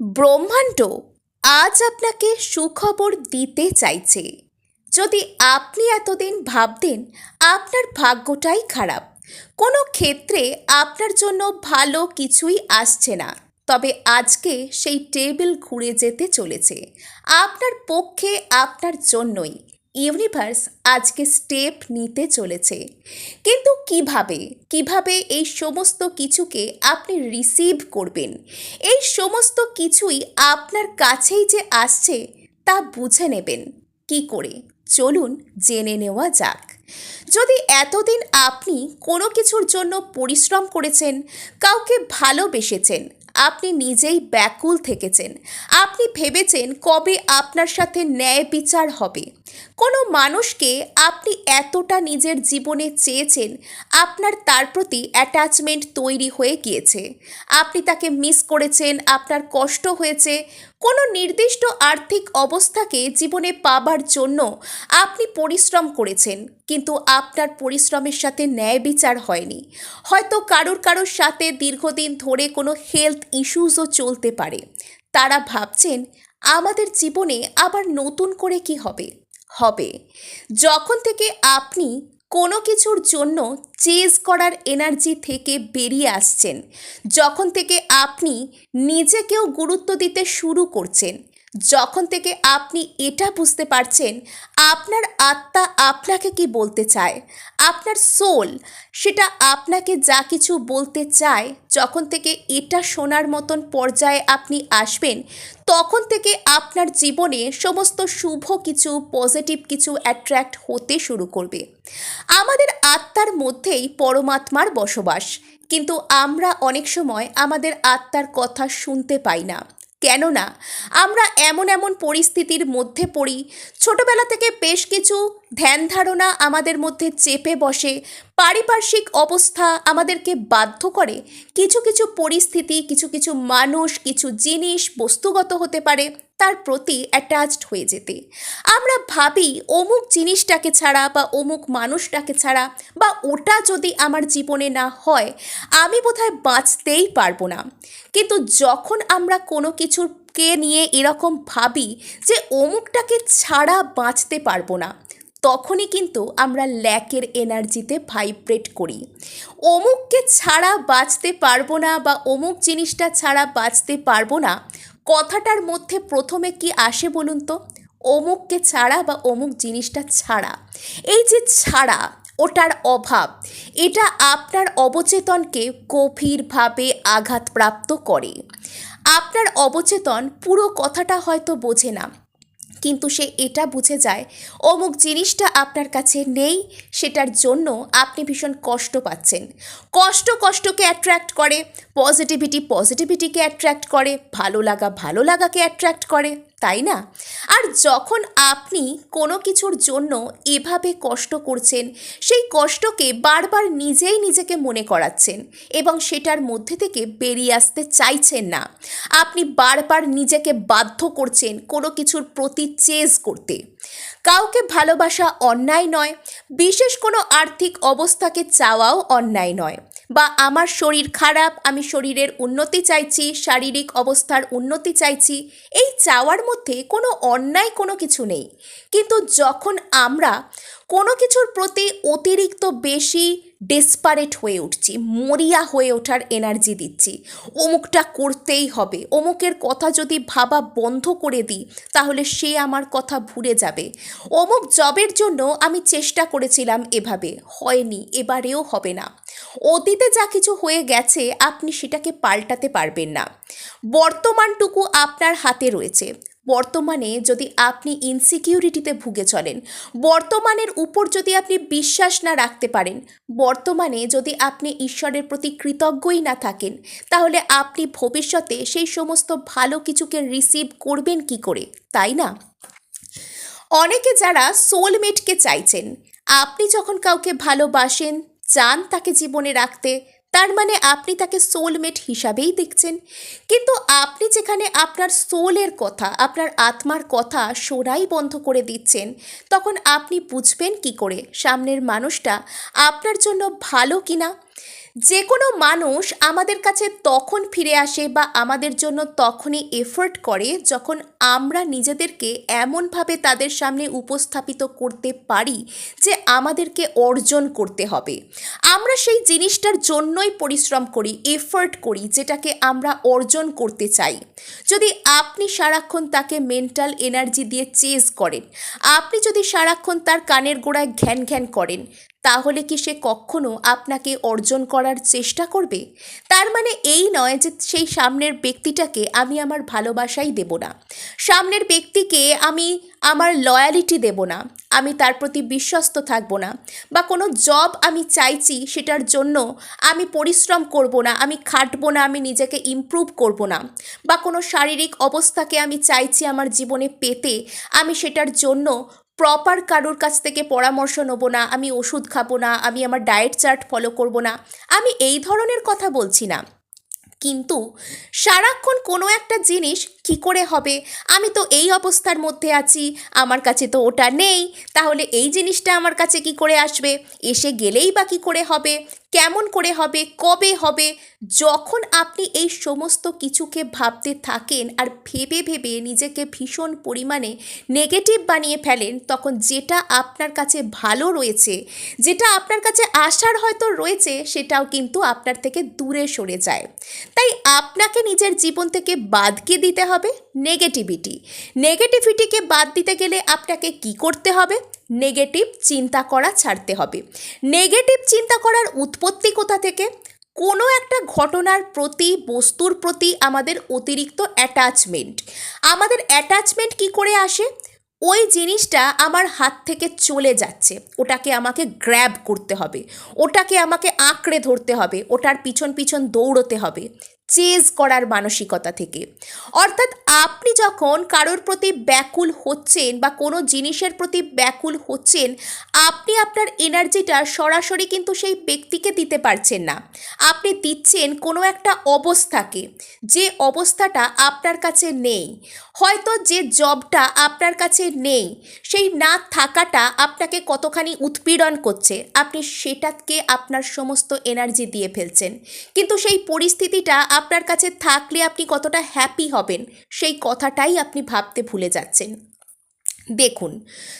ব্রহ্মাণ্ড আজ আপনাকে সুখবর দিতে চাইছে। যদি আপনি এতদিন ভাবতেন আপনার ভাগ্যটাই খারাপ, কোনো ক্ষেত্রে আপনার জন্য ভালো কিছুই আসছে না। তবে আজকে সেই টেবিল ঘুরে যেতে চলেছে। আপনার পক্ষে আপনার জন্যই। ইউনিভার্স আজকে স্টেপ নিতে চলেছে। কিন্তু কীভাবে? কীভাবে এই সমস্ত কিছুকে আপনি রিসিভ করবেন? এই সমস্ত কিছুই আপনার কাছেই যে আসছে, তা বুঝে নেবেন। কি করে? চলুন জেনে নেওয়া যাক। যদি এতদিন আপনি কোনো কিছুর জন্য পরিশ্রম করেছেন, কাউকে ভালোবেসেছেন, আপনি নিজেই ব্যাকুল থেকেছেন, আপনি ভেবেছেন কবে আপনার সাথে ন্যায় বিচার হবে। কোনো মানুষকে আপনি এতটা নিজের জীবনে চেয়েছেন, আপনার তার প্রতি অ্যাটাচমেন্ট তৈরি হয়ে গিয়েছে। আপনি তাকে মিস করেছেন, আপনার কষ্ট হয়েছে। কোনো নির্দিষ্ট আর্থিক অবস্থাকে জীবনে পাবার জন্য আপনি পরিশ্রম করেছেন, কিন্তু আপনার পরিশ্রমের সাথে ন্যায় বিচার হয়নি। হয়তো কারোর কারোর সাথে দীর্ঘদিন ধরে কোনো হেলথ ইস্যুসও চলতে পারে। তারা ভাবছেন, আমাদের জীবনে আবার নতুন করে কি হবে? হবে। যখন থেকে আপনি কোনো কিছুর জন্য চেজ করার এনার্জি থেকে বেরিয়ে আসছেন, যখন থেকে আপনি নিজেকেও গুরুত্ব দিতে শুরু করছেন যখন থেকে আপনি এটা বুঝতে পারছেন, আপনার আত্মা আপনাকে কি বলতে চায়? আপনার সোল সেটা আপনাকে যা কিছু বলতে চায়, যখন থেকে এটা শোনার মতন পর্যায়ে আপনি আসবেন, তখন থেকে আপনার জীবনে সমস্ত শুভ কিছু পজিটিভ কিছু অ্যাট্রাক্ট হতে শুরু করবে। আমাদের আত্মার মধ্যেই পরমাত্মার বসবাস, কিন্তু আমরা অনেক সময় আমাদের আত্মার কথা শুনতে পাই না। কেননা আমরা এমন এমন পরিস্থিতির মধ্যে পড়ি। ছোটবেলা থেকে বেশ কিছু ধ্যান ধারণা আমাদের মধ্যে চেপে বসে। পারিপার্শ্বিক অবস্থা আমাদেরকে বাধ্য করে। কিছু কিছু পরিস্থিতি, কিছু কিছু মানুষ, কিছু জিনিস বস্তুগত হতে পারে। তার প্রতি অ্যাটাচড হয়ে যেতে। আমরা ভাবি অমুক জিনিসটাকে ছাড়া বা অমুক মানুষটাকে ছাড়া বা ওটা যদি আমার জীবনে না হয়, আমি বোধহয় বাঁচতেই পারব না। কিন্তু যখন আমরা কোনো কিছুকে নিয়ে এরকম ভাবি যে অমুকটাকে ছাড়া বাঁচতে পারব না, তখনই কিন্তু আমরা ল্যাকের এনার্জিতে ভাইব্রেট করি। অমুককে ছাড়া বাঁচতে পারব না বা অমুক জিনিসটা ছাড়া বাঁচতে পারব না কথাটার মধ্যে প্রথমে কি আসে বলুন তো? অমুককে ছাড়া বা অমুক জিনিসটা ছাড়া। এই যে ছাড়া, ওটার অভাব, এটা আপনার অবচেতনকে গভীরভাবে আঘাতপ্রাপ্ত করে। আপনার অবচেতন পুরো কথাটা হয়তো বোঝে না। কিন্তু সে এটা বুঝে যায়, অমুক জিনিসটা আপনার কাছে নেই, সেটার জন্য আপনি ভীষণ কষ্ট পাচ্ছেন। কষ্ট কষ্টকে অ্যাট্রাক্ট করে পজিটিভিটি পজিটিভিটিকে অ্যাট্রাক্ট করে, ভালো লাগা ভালো লাগাকে অ্যাট্রাক্ট করে। তাই না? আর যখন আপনি কোনো কিছুর জন্য এভাবে কষ্ট করছেন, সেই কষ্টকে বারবার নিজেই নিজেকে মনে করাচ্ছেন এবং সেটার মধ্যে থেকে বেরিয়ে আসতে চাইছেন না। আপনি বারবার নিজেকে বাধ্য করছেন কোনো কিছুর প্রতি চেজ করতে। কাউকে ভালোবাসা অন্যায় নয়, বিশেষ কোনো আর্থিক অবস্থাকে চাওয়াও অন্যায় নয়। বা আমার শরীর খারাপ, আমি শরীরের উন্নতি চাইছি, শারীরিক অবস্থার উন্নতি চাইছি, এই চাওয়ার মধ্যে কোনো অন্যায় কোনো কিছু নেই। কিন্তু যখন আমরা কোনো কিছুর প্রতি অতিরিক্ত বেশি ডেসপারেট হয়ে উঠছি, মরিয়া হয়ে ওঠার এনার্জি দিচ্ছি। অমুকটা করতেই হবে, অমুকের কথা যদি ভাবা বন্ধ করে দিই, তাহলে সে আমার কথা ভুলে যাবে। অমুক জবের জন্য আমি চেষ্টা করেছিলাম এভাবে, হয়নি, এবারেও হবে না। অতীতে যা কিছু হয়ে গেছে, আপনি সেটাকে পাল্টাতে পারবেন না। বর্তমানটুকু আপনার হাতে রয়েছে। বর্তমানে যদি আপনি ইনসিকিউরিটিতে ভুগে চলেন, বর্তমানের উপর যদি আপনি বিশ্বাস না রাখতে পারেন, বর্তমানে যদি আপনি ঈশ্বরের প্রতি কৃতজ্ঞই না থাকেন, তাহলে আপনি ভবিষ্যতে সেই সমস্ত ভালো কিছুকে রিসিভ করবেন কি করে, তাই না? অনেকে যারা সোলমেটকে চাইছেন, আপনি যখন কাউকে ভালোবাসেন, চান তাকে জীবনে রাখতে তার মানে আপনি তাকে সোলমেট হিসাবেই দেখছেন। কিন্তু আপনি যেখানে আপনার সোলের কথা, আপনার আত্মার কথা শোনাই বন্ধ করে দিচ্ছেন, তখন আপনি বুঝবেন কি করে? সামনের মানুষটা আপনার জন্য ভালো কিনা? যে কোনো মানুষ আমাদের কাছে তখন ফিরে আসে বা আমাদের জন্য তখনই এফোর্ট করে যখন আমরা নিজেদেরকে এমনভাবে তাদের সামনে উপস্থাপিত করতে পারি যে আমাদেরকে অর্জন করতে হবে। আমরা সেই জিনিসটার জন্যই পরিশ্রম করি এফোর্ট করি যেটাকে আমরা অর্জন করতে চাই। যদি আপনি সারাক্ষণ তাকে মেন্টাল এনার্জি দিয়ে চেজ করেন, আপনি যদি সারাক্ষণ তার কানের গোড়ায় ঘ্যান ঘ্যান করেন তাহলে কি সে কখনো আপনাকে অর্জন করার চেষ্টা করবে? তার মানে এই নয় যে সেই সামনের ব্যক্তিটাকে আমি আমার ভালোবাসাই দেব না। সামনের ব্যক্তিকে আমি আমার লয়ালিটি দেব না। আমি তার প্রতি বিশ্বস্ত থাকব না। বা কোনো জব আমি চাইছি সেটার জন্য আমি পরিশ্রম করব না, আমি খাটবো না, আমি নিজেকে ইমপ্রুভ করব না। বা কোনো শারীরিক অবস্থাকে আমি চাইছি আমার জীবনে পেতে, আমি সেটার জন্য প্রপার কারোর কাছ থেকে পরামর্শ নেব না, আমি ওষুধ খাব না, আমি আমার ডায়েট চার্ট ফলো করব না, আমি এই ধরনের কথা বলছি না। কিন্তু সারাক্ষণ কোনো একটা জিনিস কি করে হবে? আমি তো এই অবস্থার মধ্যে আছি, আমার কাছে তো ওটা নেই, তাহলে এই জিনিসটা আমার কাছে কি করে আসবে? এসে গেলেই বা কী করে হবে? কেমন করে হবে, কবে হবে, যখন আপনি এই সমস্ত কিছুকে ভাবতে থাকেন আর ভেবে ভেবে নিজেকে ভীষণ পরিমাণে নেগেটিভ বানিয়ে ফেলেন, তখন যেটা আপনার কাছে ভালো রয়েছে, যেটা আপনার কাছে আসার হয়তো রয়েছে, সেটাও কিন্তু আপনার থেকে দূরে সরে যায়। তাই আপনাকে নিজের জীবন থেকে বাদকে দিতে হবে? নেগেটিভিটি নেগেটিভিটিকে বাদ দিতে গেলে আপনাকে কি করতে হবে? নেগেটিভ চিন্তা করা ছাড়তে হবে। নেগেটিভ চিন্তা করার উৎপত্তি কোথা থেকে? কোনো একটা ঘটনার প্রতি, বস্তুর প্রতি আমাদের অতিরিক্ত অ্যাটাচমেন্ট আমাদের অ্যাটাচমেন্ট কি করে আসে? ওই জিনিসটা আমার হাত থেকে চলে যাচ্ছে। ওটাকে আমাকে গ্র্যাব করতে হবে। ওটাকে আমাকে আঁকড়ে ধরতে হবে। ওটার পিছন পিছন দৌড়তে হবে। চেজ করার মানসিকতা থেকে। অর্থাৎ আপনি যখন কারোর প্রতি ব্যাকুল হচ্ছেন বা কোনো জিনিসের প্রতি ব্যাকুল হচ্ছেন, আপনি আপনার এনার্জিটা সরাসরি কিন্তু সেই ব্যক্তিকে দিতে পারছেন না। আপনি দিচ্ছেন কোনো একটা অবস্থাকে, যে অবস্থাটা আপনার কাছে নেই। হয়তো যে জবটা আপনার কাছে নেই, সেই না থাকাটা আপনাকে কতখানি উৎপীড়ন করছে, আপনি সেটাকে আপনার সমস্ত এনার্জি দিয়ে ফেলছেন। কিন্তু সেই পরিস্থিতিটা আপনার কাছে থাকলে আপনি কতটা হ্যাপি হবেন, সেই কথাটাই আপনি ভাবতে ভুলে যাচ্ছেন। দেখুন,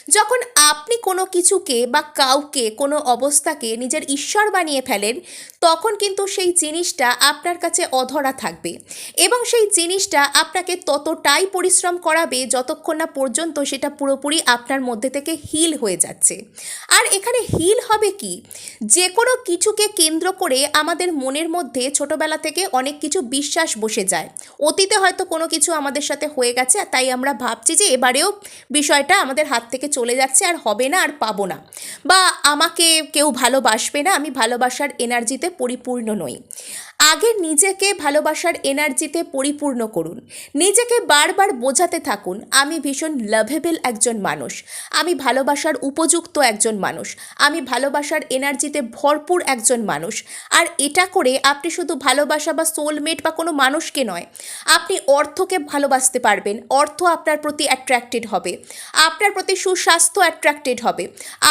যখন আপনি কোনো কিছুকে বা কাউকে, কোনো অবস্থাকে নিজের ঈশ্বর বানিয়ে ফেলেন তখন কিন্তু সেই জিনিসটা আপনার কাছে অধরা থাকবে এবং সেই জিনিসটা আপনাকে ততটাই পরিশ্রম করাবে যতক্ষণ না পর্যন্ত সেটা পুরোপুরি আপনার মধ্যে থেকে হিল হয়ে যাচ্ছে। আর এখানে হিল হবে কি? যে কোনো কিছুকে কেন্দ্র করে আমাদের মনের মধ্যে ছোটবেলা থেকে অনেক কিছু বিশ্বাস বসে যায়। অতীতে হয়তো কোনো কিছু আমাদের সাথে হয়ে গেছে, তাই আমরা ভাবছি যে এবারেও বিষয়টা আমাদের হাত থেকে চলে যাচ্ছে আর হবে না আর পাবো না। বা আমাকে কেউ ভালোবাসবে না, আমি ভালোবাসার এনার্জিতে পরিপূর্ণ নই। আগে নিজেকে ভালোবাসার এনার্জিতে পরিপূর্ণ করুন। নিজেকে বারবার বোঝাতে থাকুন, আমি ভীষণ লাভেবল একজন মানুষ। আমি ভালোবাসার উপযুক্ত একজন মানুষ। আমি ভালোবাসার এনার্জিতে ভরপুর একজন মানুষ। আর এটা করে আপনি শুধু ভালোবাসা বা সোলমেট বা কোনো মানুষকে নয়, আপনি অর্থকে ভালোবাসতে পারবেন। অর্থ আপনার প্রতি অ্যাট্রাক্টেড হবে। আপনার প্রতি সুস্বাস্থ্য অ্যাট্রাক্টেড হবে।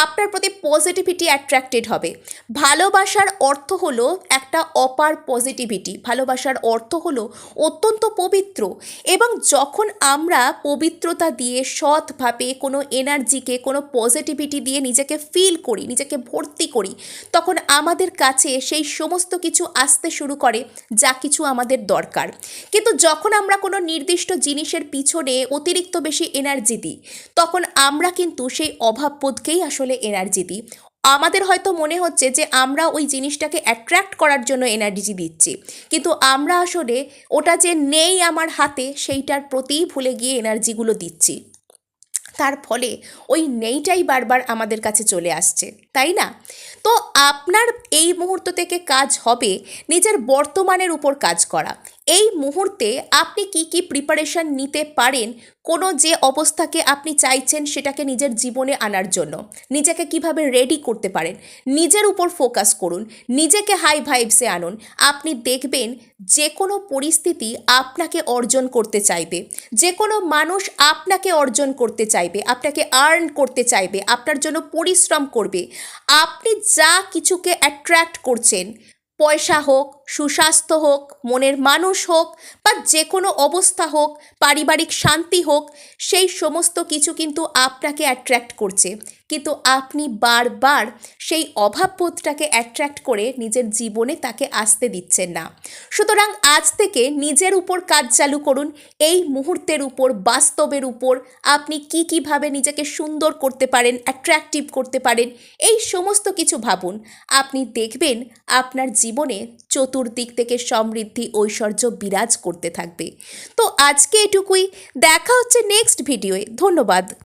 আপনার প্রতি পজিটিভিটি অ্যাট্রাক্টেড হবে। ভালোবাসার অর্থ হলো একটা অপার পজিটিভিটি ভালোবাসার অর্থ হলো অত্যন্ত পবিত্র এবং যখন আমরা পবিত্রতা দিয়ে সৎভাবে কোনো এনার্জিকে, কোনো পজিটিভিটি দিয়ে নিজেকে ফিল করি, নিজেকে ভর্তি করি, তখন আমাদের কাছে সেই সমস্ত কিছু আসতে শুরু করে যা কিছু আমাদের দরকার। কিন্তু যখন আমরা কোনো নির্দিষ্ট জিনিসের পিছনে অতিরিক্ত বেশি এনার্জি দিই, তখন আমরা কিন্তু সেই অভাববোধকেই আসলে এনার্জি দিই। আমাদের হয়তো মনে হচ্ছে যে আমরা ওই জিনিসটাকে অ্যাট্রাক্ট করার জন্য এনার্জি দিচ্ছি। কিন্তু আমরা আসলে ওটা যে নেই আমার হাতে, সেইটার প্রতিই ভুলে গিয়ে এনার্জিগুলো দিচ্ছি। তার ফলে ওই নেইটাই বারবার আমাদের কাছে চলে আসছে, তাই না? তো আপনার এই মুহূর্ত থেকে কাজ হবে নিজের বর্তমানের উপর কাজ করা। এই মুহূর্তে আপনি কি কি প্রিপারেশন নিতে পারেন? কোনো যে অবস্থাকে আপনি চাইছেন সেটাকে নিজের জীবনে আনার জন্য। নিজেকে কীভাবে রেডি করতে পারেন? নিজের উপর ফোকাস করুন। নিজেকে হাই ভাইবসে আনুন। আপনি দেখবেন যে কোনো পরিস্থিতি আপনাকে অর্জন করতে চাইবে। যে কোনো মানুষ আপনাকে অর্জন করতে চাইবে, আপনাকে আর্ন করতে চাইবে, আপনার জন্য পরিশ্রম করবে। আপনি যা কিছুকে অ্যাট্রাক্ট করছেন পয়সা হোক, সুস্বাস্থ্য হোক, মনের মানুষ হোক বা যে কোনো অবস্থা হোক, পারিবারিক শান্তি হোক, সেই সমস্ত কিছু কিন্তু আপনাকে অ্যাট্রাক্ট করছে। কিন্তু আপনি বারবার সেই অভাববোধটাকে অ্যাট্রাক্ট করে নিজের জীবনে তাকে আসতে দিচ্ছেন না। সুতরাং আজ থেকে নিজের উপর কাজ চালু করুন। এই মুহূর্তের উপর, বাস্তবের উপর আপনি কি কীভাবে নিজেকে সুন্দর করতে পারেন অ্যাট্রাকটিভ করতে পারেন, এই সমস্ত কিছু ভাবুন। আপনি দেখবেন আপনার জীবনে চতুর্দিক থেকে সমৃদ্ধি, ঐশ্বর্য বিরাজ করতে থাকবে। তো আজকে এটুকুই। দেখা হচ্ছে নেক্সট ভিডিওয়ে ধন্যবাদ।